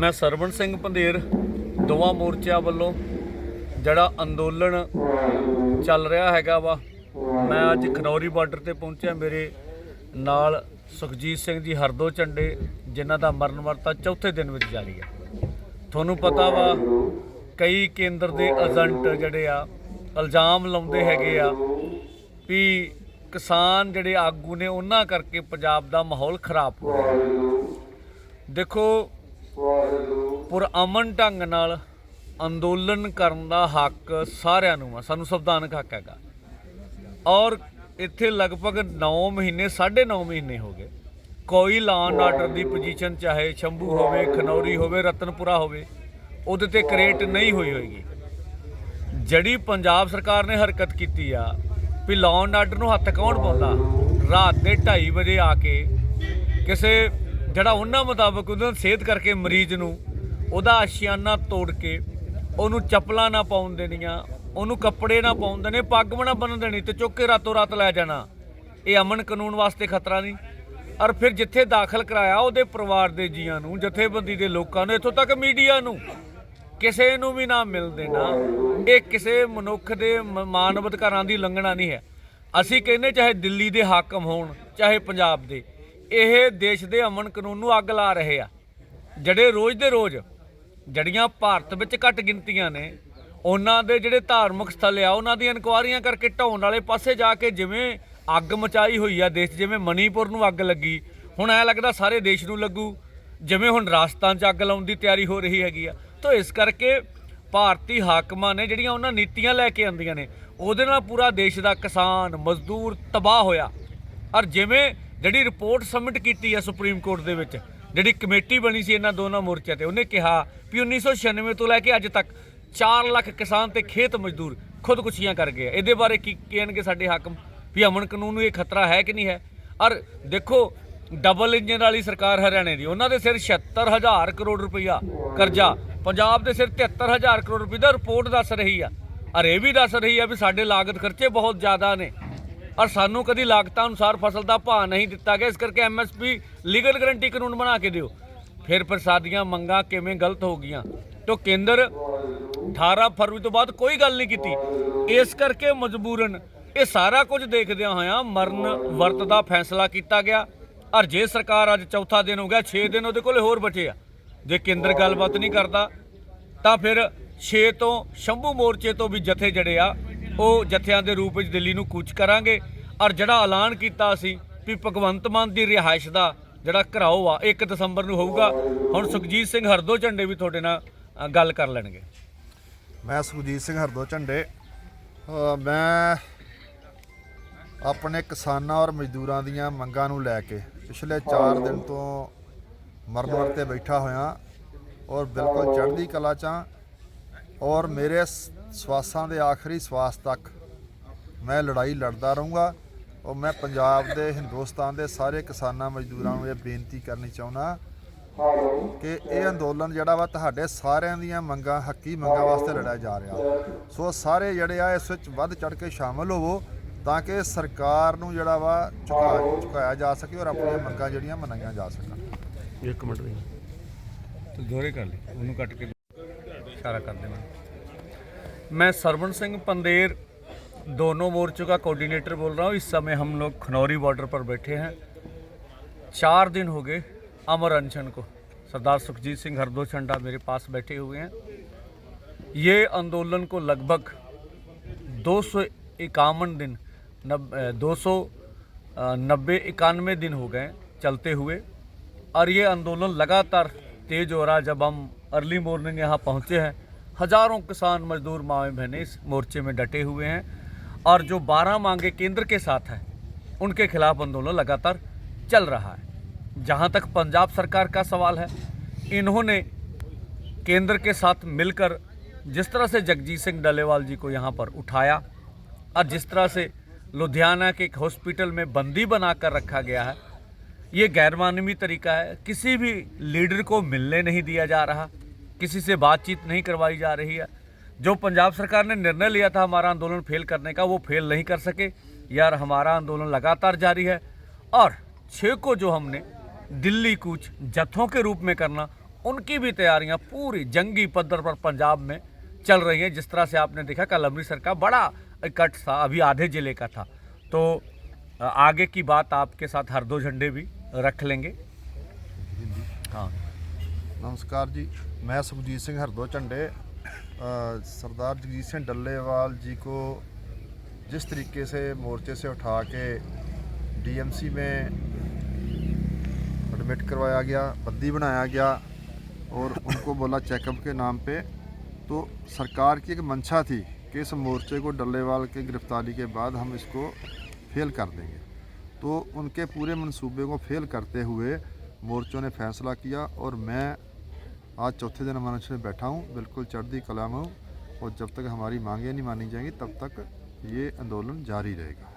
ਮੈਂ ਸਰਵਣ ਸਿੰਘ ਪੰਧੇਰ, ਦੋਵਾਂ ਮੋਰਚਿਆਂ ਵੱਲੋਂ ਜਿਹੜਾ ਅੰਦੋਲਨ ਚੱਲ ਰਿਹਾ ਹੈਗਾ ਵਾ, ਮੈਂ ਅੱਜ ਖਨੌਰੀ ਬਾਰਡਰ ਤੇ ਪਹੁੰਚਿਆ। ਮੇਰੇ ਨਾਲ ਸੁਖਜੀਤ ਸਿੰਘ ਜੀ ਹਰਦੋ ਝੰਡੇ, ਜਿਨ੍ਹਾਂ ਦਾ ਮਰਨ ਵਰਤਾ ਚੌਥੇ ਦਿਨ ਵਿੱਚ ਜਾਰੀ ਹੈ ਤੁਹਾਨੂੰ ਪਤਾ ਵਾ, ਕਈ ਕੇਂਦਰ ਦੇ ਏਜੰਟ ਜਿਹੜੇ ਆ, ਇਲਜ਼ਾਮ ਲਾਉਂਦੇ ਹੈਗੇ ਆ ਵੀ ਕਿਸਾਨ ਜਿਹੜੇ ਆਗੂ ਨੇ, ਉਹਨਾਂ ਕਰਕੇ ਪੰਜਾਬ ਦਾ ਮਾਹੌਲ ਖਰਾਬ ਹੋ ਰਿਹਾ। ਦੇਖੋ ਪੁਰ ਅਮਨ ਢੰਗ ਨਾਲ ਅੰਦੋਲਨ ਕਰਨ ਦਾ ਹੱਕ ਸਾਰਿਆਂ ਨੂੰ ਆ, ਸਾਨੂੰ ਸੰਵਿਧਾਨਕ ਹੱਕ ਹੈਗਾ। ਔਰ ਇੱਥੇ ਲਗਭਗ 9 ਮਹੀਨੇ 9.5 ਮਹੀਨੇ ਹੋ ਗਏ। ਕੋਈ ਲਾਅ ਆਰਡਰ ਦੀ ਪੋਜੀਸ਼ਨ ਚਾਹੇ ਸ਼ੰਭੂ ਹੋਵੇ, ਖਨੌਰੀ ਹੋਵੇ, ਰਤਨਪੁਰਾ ਹੋਵੇ, ਉਹਦੇ ਤੇ ਕ੍ਰੀਏਟ ਨਹੀਂ ਹੋਈ ਹੋਏਗੀ। ਜਿਹੜੀ ਪੰਜਾਬ ਸਰਕਾਰ ਨੇ ਹਰਕਤ ਕੀਤੀ ਆ ਵੀ ਲਾਅ ਐਂਡ ਆਰਡਰ ਨੂੰ ਹੱਥ ਕੌਣ ਪਾਉਂਦਾ? ਰਾਤ ਦੇ 2:30 ਵਜੇ ਆ ਕੇ ਕਿਸੇ ਜਿਹੜਾ ਉਹਨਾਂ ਮੁਤਾਬਕ ਉਹਨਾਂ ਸਿਹਤ ਕਰਕੇ ਮਰੀਜ਼ ਨੂੰ, ਉਹਦਾ ਆਸ਼ਿਆਨਾ ਤੋੜ ਕੇ ਉਹਨੂੰ ਚੱਪਲਾਂ ਨਾ ਪਾਉਣ ਦੇਣੀਆਂ, ਉਹਨੂੰ ਕੱਪੜੇ ਨਾ ਪਾਉਣ ਦੇਣੇ, ਪੱਗ ਵੀ ਨਾ ਬੰਨ੍ਹ ਦੇਣੀ ਤੇ ਚੁੱਕ ਕੇ ਰਾਤੋਂ ਰਾਤ ਲੈ ਜਾਣਾ। ਇਹ ਅਮਨ ਕਾਨੂੰਨ ਵਾਸਤੇ ਖਤਰਾ ਨਹੀਂ। ਔਰ ਫਿਰ ਜਿੱਥੇ ਦਾਖਲ ਕਰਾਇਆ ਉਹਦੇ ਪਰਿਵਾਰ ਦੇ ਜੀਆਂ ਨੂੰ, ਜਥੇਬੰਦੀ ਦੇ ਲੋਕਾਂ ਨੂੰ, ਇੱਥੋਂ ਤੱਕ ਮੀਡੀਆ ਨੂੰ। ਕਿਸੇ ਨੂੰ ਵੀ ਨਾ ਮਿਲ ਦੇਣਾ। ਇਹ ਕਿਸੇ ਮਨੁੱਖ ਦੇ ਮਾਨਵ ਅਧਿਕਾਰਾਂ ਦੀ ਉਲੰਘਣਾ ਨਹੀਂ ਹੈ। ਅਸੀਂ ਕਹਿੰਦੇ ਚਾਹੇ ਦਿੱਲੀ ਦੇ ਹਾਕਮ ਹੋਣ, ਚਾਹੇ ਪੰਜਾਬ ਦੇ। ਇਹ ਦੇਸ਼ ਦੇ ਅਮਨ ਕਾਨੂੰਨ ਨੂੰ ਅੱਗ ਲਾ ਰਹੇ ਆ। ਜਿਹੜੇ ਰੋਜ਼ ਦੇ ਰੋਜ਼ ਜੜੀਆਂ ਭਾਰਤ ਵਿੱਚ ਘੱਟ ਗਿਣਤੀਆਂ ਨੇ, ਉਹਨਾਂ ਦੇ ਜਿਹੜੇ ਧਾਰਮਿਕ ਸਥਲ ਆ, ਉਹਨਾਂ ਦੀਆਂ ਇਨਕੁਆਰੀਆਂ ਕਰਕੇ ਢਾਉਣ ਵਾਲੇ ਪਾਸੇ ਜਾ ਕੇ ਜਿਵੇਂ ਅੱਗ ਮਚਾਈ ਹੋਈ ਆ ਦੇਸ਼, ਜਿਵੇਂ ਮਣੀਪੁਰ ਨੂੰ ਅੱਗ ਲੱਗੀ, ਹੁਣ ਐ ਲੱਗਦਾ ਸਾਰੇ ਦੇਸ਼ ਨੂੰ ਲੱਗੂ, ਜਿਵੇਂ ਹੁਣ ਰਾਜਸਥਾਨ 'ਚ ਅੱਗ ਲਾਉਣ ਦੀ ਤਿਆਰੀ ਹੋ ਰਹੀ ਹੈਗੀ ਆ। ਤਾਂ ਇਸ ਕਰਕੇ ਭਾਰਤੀ ਹਾਕਮਾਂ ਨੇ ਜਿਹੜੀਆਂ ਉਹਨਾਂ ਨੀਤੀਆਂ ਲੈ ਕੇ ਆਂਦੀਆਂ ਨੇ, ਉਹਦੇ ਨਾਲ ਪੂਰਾ ਦੇਸ਼ ਦਾ ਕਿਸਾਨ, ਮਜ਼ਦੂਰ ਤਬਾਹ ਹੋਇਆ। ਔਰ ਜਿਵੇਂ ਜਿਹੜੀ ਰਿਪੋਰਟ ਸਬਮਿਟ ਕੀਤੀ ਹੈ ਸੁਪਰੀਮ ਕੋਰਟ ਦੇ ਵਿੱਚ, ਜਿਹੜੀ ਕਮੇਟੀ ਬਣੀ ਸੀ ਇਹਨਾਂ ਦੋਨਾਂ ਮੋਰਚਿਆਂ ਤੇ, ਉਹਨੇ ਕਿਹਾ ਵੀ 1996 ਤੋਂ ਲੈ ਕੇ ਅੱਜ ਤੱਕ 4 ਲੱਖ ਕਿਸਾਨ ਤੇ ਖੇਤ ਮਜ਼ਦੂਰ ਖੁਦਕੁਸ਼ੀਆਂ ਕਰ ਗਏ ਆ। ਇਹਦੇ ਬਾਰੇ ਕੀ ਕਹਿਣਗੇ ਸਾਡੇ ਹਾਕਮ? ਵੀ ਅਮਨ ਕਾਨੂੰਨ ਨੂੰ ਇਹ ਖਤਰਾ ਹੈ ਕਿ ਨਹੀਂ ਹੈ? ਔਰ ਦੇਖੋ ਡਬਲ ਇੰਜਨ ਵਾਲੀ ਸਰਕਾਰ ਹਰਿਆਣੇ ਦੀ, ਉਹਨਾਂ ਦੇ ਸਿਰ 76000 ਕਰੋੜ ਰੁਪਈਆ ਕਰਜ਼ਾ, ਪੰਜਾਬ ਦੇ ਸਿਰ 73000 ਕਰੋੜ ਰੁਪਏ ਦਾ ਰਿਪੋਰਟ ਦੱਸ ਰਹੀ ਆ। ਔਰ ਇਹ ਵੀ ਦੱਸ ਰਹੀ ਆ ਵੀ ਸਾਡੇ ਲਾਗਤ ਖਰਚੇ ਬਹੁਤ ਜ਼ਿਆਦਾ ਨੇ। ਔਰ ਸਾਨੂੰ ਕਦੀ ਲਾਗਤਾਂ ਅਨੁਸਾਰ ਫਸਲ ਦਾ ਭਾਅ ਨਹੀਂ ਦਿੱਤਾ ਗਿਆ। ਇਸ ਕਰਕੇ ਐਮਐਸਪੀ ਲੀਗਲ ਗਰੰਟੀ ਕਾਨੂੰਨ ਬਣਾ ਕੇ ਦਿਓ। ਫਿਰ ਪ੍ਰਸਾਦੀਆਂ ਮੰਗਾਂ ਕਿਵੇਂ ਗਲਤ ਹੋ ਗਈਆਂ? ਤੋਂ ਕੇਂਦਰ 18 ਫਰਵਰੀ ਤੋਂ ਬਾਅਦ ਕੋਈ ਗੱਲ ਨਹੀਂ ਕੀਤੀ। ਇਸ ਕਰਕੇ ਮਜਬੂਰਨ ਇਹ ਸਾਰਾ ਕੁਝ ਦੇਖਦਿਆਂ ਹੋਇਆਂ ਮਰਨ ਵਰਤ ਦਾ ਫੈਸਲਾ ਕੀਤਾ ਗਿਆ। ਔਰ ਜੇ ਸਰਕਾਰ ਅੱਜ ਚੌਥਾ ਦਿਨ ਹੋ ਗਿਆ 6 ਦਿਨ ਉਹਦੇ ਕੋਲੇ ਹੋਰ ਬਚੇ ਆ। ਜੇ ਕੇਂਦਰ ਗੱਲਬਾਤ ਨਹੀਂ ਕਰਦਾ, ਤਾਂ ਫਿਰ 6 ਤੋਂ ਸ਼ੰਭੂ ਮੋਰਚੇ ਤੋਂ ਵੀ ਜਥੇ ਜੜੇ ਆ। ਉਹ ਜਥਿਆਂ ਦੇ ਰੂਪ ਵਿੱਚ ਦਿੱਲੀ ਨੂੰ ਕੂਚ ਕਰਾਂਗੇ। ਔਰ ਜਿਹੜਾ ਐਲਾਨ ਕੀਤਾ ਸੀ ਵੀ ਭਗਵੰਤ ਮਾਨ ਦੀ ਰਿਹਾਇਸ਼ ਦਾ ਜਿਹੜਾ ਘਰਾਓ ਆ 1 ਦਸੰਬਰ ਨੂੰ ਹੋਊਗਾ। ਹੁਣ ਸੁਖਜੀਤ ਸਿੰਘ ਹਰਦੋ ਝੰਡੇ ਵੀ ਤੁਹਾਡੇ ਨਾਲ ਗੱਲ ਕਰ ਲੈਣਗੇ। ਮੈਂ ਸੁਖਜੀਤ ਸਿੰਘ ਹਰਦੋ ਝੰਡੇ। ਮੈਂ ਆਪਣੇ ਕਿਸਾਨਾਂ ਔਰ ਮਜ਼ਦੂਰਾਂ ਦੀਆਂ ਮੰਗਾਂ ਨੂੰ ਲੈ ਕੇ ਪਿਛਲੇ 4 ਦਿਨ ਤੋਂ ਮਰਨ 'ਤੇ ਬੈਠਾ ਹੋਇਆ ਔਰ ਬਿਲਕੁਲ ਚੜ੍ਹਦੀ ਕਲਾ ਚਾਂ ਔਰ ਮੇਰੇ ਸਵਾਸਾਂ ਦੇ ਆਖਰੀ ਸਵਾਸ ਤੱਕ ਮੈਂ ਲੜਾਈ ਲੜਦਾ ਰਹੂੰਗਾ ਔਰ ਮੈਂ ਪੰਜਾਬ ਦੇ ਹਿੰਦੁਸਤਾਨ ਦੇ ਸਾਰੇ ਕਿਸਾਨਾਂ ਮਜ਼ਦੂਰਾਂ ਨੂੰ ਇਹ ਬੇਨਤੀ ਕਰਨੀ ਚਾਹੁੰਦਾ ਕਿ ਇਹ ਅੰਦੋਲਨ ਜਿਹੜਾ ਵਾ ਤੁਹਾਡੇ ਸਾਰਿਆਂ ਦੀਆਂ ਮੰਗਾਂ ਹੱਕੀ ਮੰਗਾਂ ਵਾਸਤੇ ਲੜਿਆ ਜਾ ਰਿਹਾ। ਸੋ ਸਾਰੇ ਜਿਹੜੇ ਆ ਇਸ ਵਿੱਚ ਵੱਧ ਚੜ ਕੇ ਸ਼ਾਮਲ ਹੋਵੋ ਤਾਂ ਕਿ ਸਰਕਾਰ ਨੂੰ ਜਿਹੜਾ ਵਾ ਝੁਕਾ ਝੁਕਾਇਆ ਜਾ ਸਕੇ ਔਰ ਆਪਣੀਆਂ ਮੰਗਾਂ ਜਿਹੜੀਆਂ ਮਨਾਈਆਂ ਜਾ ਸਕਣ। ਇੱਕ ਮਿੰਟ ਦੇ ਤੂੰ ਦੋਰੇ ਕਰ ਲੈ ਉਹਨੂੰ ਕੱਟ ਕੇ ਇਸ਼ਾਰਾ ਕਰ ਦੇਣਾ। मैं सरवण सिंह पंदेर, दोनों मोर्चों का कोऑर्डिनेटर बोल रहा हूँ। इस समय हम लोग खनौरी बॉर्डर पर बैठे हैं। चार दिन हो गए अमर अनशन को। सरदार सुखजीत सिंह हरदो झंडा मेरे पास बैठे हुए हैं। ये आंदोलन को लगभग दो सौ इक्यावन दिन, नब दो सौ नब्बे, इक्यानवे दिन हो गए चलते हुए। और ये आंदोलन लगातार तेज हो रहा जब हम अर्ली मॉर्निंग यहाँ पहुँचे हैं हज़ारों किसान मजदूर माएँ बहनें इस मोर्चे में डटे हुए हैं और जो बारह मांगे केंद्र के साथ हैं, उनके खिलाफ आंदोलन लगातार चल रहा है। जहाँ तक पंजाब सरकार का सवाल है, इन्होंने केंद्र के साथ मिलकर जिस तरह से जगजीत सिंह डलेवाल जी को यहाँ पर उठाया और जिस तरह से लुधियाना के एक हॉस्पिटल में बंदी बनाकर रखा गया है, ये गैरमानवी तरीका है। किसी भी लीडर को मिलने नहीं दिया जा रहा। किसी से बातचीत नहीं करवाई जा रही है। जो पंजाब सरकार ने निर्णय लिया था हमारा आंदोलन फेल करने का, वो फेल नहीं कर सके। यार, हमारा आंदोलन लगातार जारी है। और छः को जो हमने दिल्ली कूच जत्थों के रूप में करना, उनकी भी तैयारियाँ पूरी जंगी पद्धर पर पंजाब में चल रही हैं। जिस तरह से आपने देखा, कल अमृतसर का बड़ा इकट्ठ था, अभी आधे ज़िले का था। तो आगे की बात आपके साथ हर दो झंडे भी रख लेंगे। हाँ। नमस्कार जी, मैं सुखजीत सिंह हरदो झंडे। सरदार जगजीत सिंह डल्लेवाल जी को जिस तरीके से मोर्चे से उठा के डीएमसी में एडमिट करवाया गया, बंदी बनाया गया और उनको बोला चेकअप के नाम पे तो सरकार की एक मंशा थी कि इस मोर्चे को डल्लेवाल के गिरफ्तारी के बाद हम इसको फेल कर देंगे। तो उनके पूरे मंसूबे को फेल करते हुए मोर्चों ने फैसला किया और मैं आज चौथे दिन मंच में बैठा हूँ बिल्कुल चढ़ती कला में हूँ और जब तक हमारी मांगें नहीं मानी जाएंगी तब तक ये आंदोलन जारी रहेगा